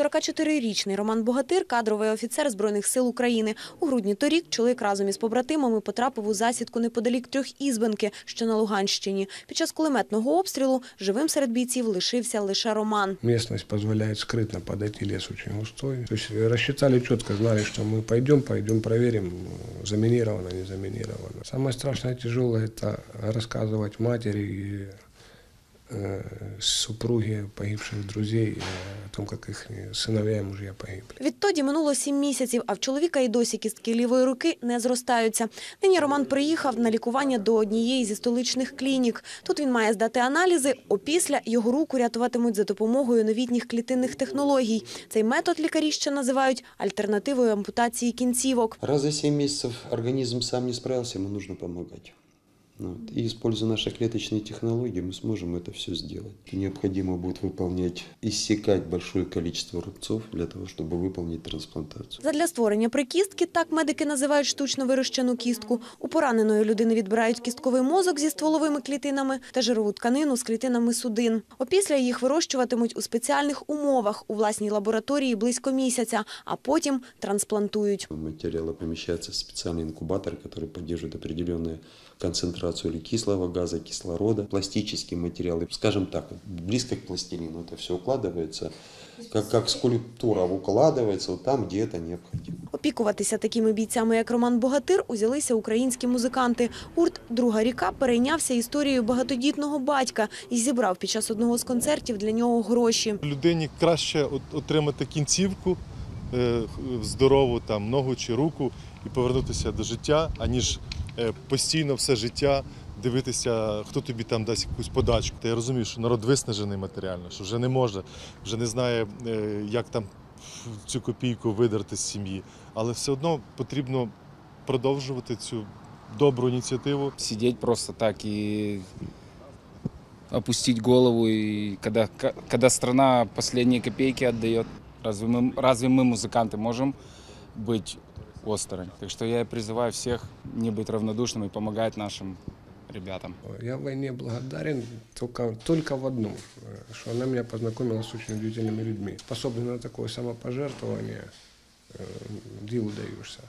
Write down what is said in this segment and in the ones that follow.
44-річний Роман Богатир – кадровий офіцер Збройних сил України. У грудні торік чоловік разом із побратимами потрапив у засідку неподалік Трьохізбенки, що на Луганщині. Під час кулеметного обстрілу живим серед бійців лишився лише Роман. Местность позволяет скрытно подойти, лес очень густой. То есть рассчитали четко, знали, что мы пойдем, пойдем проверим, э, заминировано, не заминировано. Самое страшное и тяжелое – это рассказывать матери и э, супруге погибших друзей э, о том, как их сыновья и мужья погибли. Відтоді минуло сім місяців, а в чоловіка і досі кістки лівої руки не зростаються. Нині Роман приїхав на лікування до однієї зі столичних клінік. Тут він має здати аналізи, опісля його руку рятуватимуть за допомогою новітніх клітинних технологій. Цей метод лікарі ще називають альтернативою ампутації кінцівок. Раз за 7 месяцев организм сам не справился, ему нужно помогать. Вот. И используя наши клеточные технологии, мы сможем это все сделать. Необходимо будет выполнять, иссекать большое количество рубцов для того, чтобы выполнить трансплантацию. Задля створення прикістки, так медики називають штучно вирощену кістку, у пораненої людини відбирають кістковий мозок зі стволовими клітинами та жирову тканину з клітинами судин. Опісля їх вирощуватимуть у спеціальних умовах у власній лабораторії близько місяця, а потім трансплантують. Материалы помещаются в специальный инкубатор, который поддерживает определенную концентрацию или кислого газа, кислорода. Пластические материалы, скажем так, близко к пластилину это все укладывается, как, как скульптура укладывается вот там, где это необходимо. Опікуватися такими бійцями, як Роман Богатир, узялися українські музиканти. Гурт «Друга ріка» перейнявся історією багатодітного батька і зібрав під час одного з концертів для нього гроші. Людині краще от- отримати кінцівку е, здорову, там, ногу чи руку і повернутися до життя, аніж е, постійно все життя дивитися, хто тобі там дасть якусь подачку. Та я розумію, що народ виснажений матеріально, що вже не може, вже не знає, е, як там цю копійку видерти з сім'ї. Але все одно потрібно продовжувати цю добру ініціативу. сидеть просто так и опустить голову. И когда, ка- когда страна последние копейки отдает, разве мы, разве мы, музыканты, можем быть осторонь? Так что я и призываю всех не быть равнодушными и помогать нашим ребятам. Я войне благодарен только, только в одном, э, что она меня познакомила с очень удивительными людьми, способными на такое самопожертвование, э, диву даешься.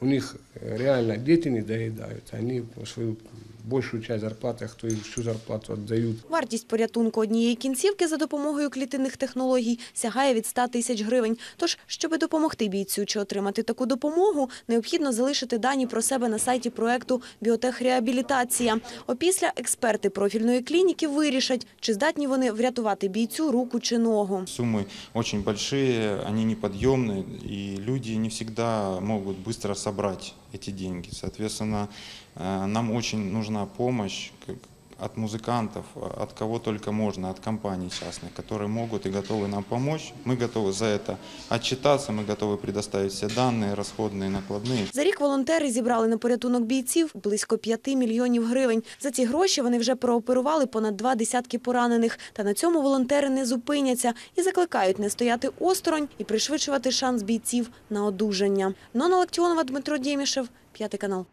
У них э, реально дети не доедают, они свою большую часть зарплаты, а кто и всю зарплату отдают Вартість порятунку однієї кінцівки за допомогою клітинних технологій сягає від 100 тисяч гривень. Тож, щоб допомогти бійцю чи отримати таку допомогу, необхідно залишити дані про себе на сайті проекту «Біотехреабілітація». Опісля експерти профільної клініки вирішать, чи здатні вони врятувати бійцю руку чи ногу. Суммы очень большие, они неподъемные, и люди не всегда могут быстро собрать эти деньги. Соответственно, э, нам очень нужна помощь как от музыкантов, от кого только можно, от компаний частных, которые могут и готовы нам помочь. Мы готовы за это отчитаться, мы готовы предоставить все данные, расходные, накладные. За рік волонтери зібрали на порятунок бійців близько 5 мільйонів гривень. За ці гроші вони вже прооперували понад два десятки поранених. Та на цьому волонтери не зупиняться і закликають не стояти осторонь і пришвидшувати шанс бійців на одужання. Нона Лактіонова, Дмитро Дємішев, п'ятий канал.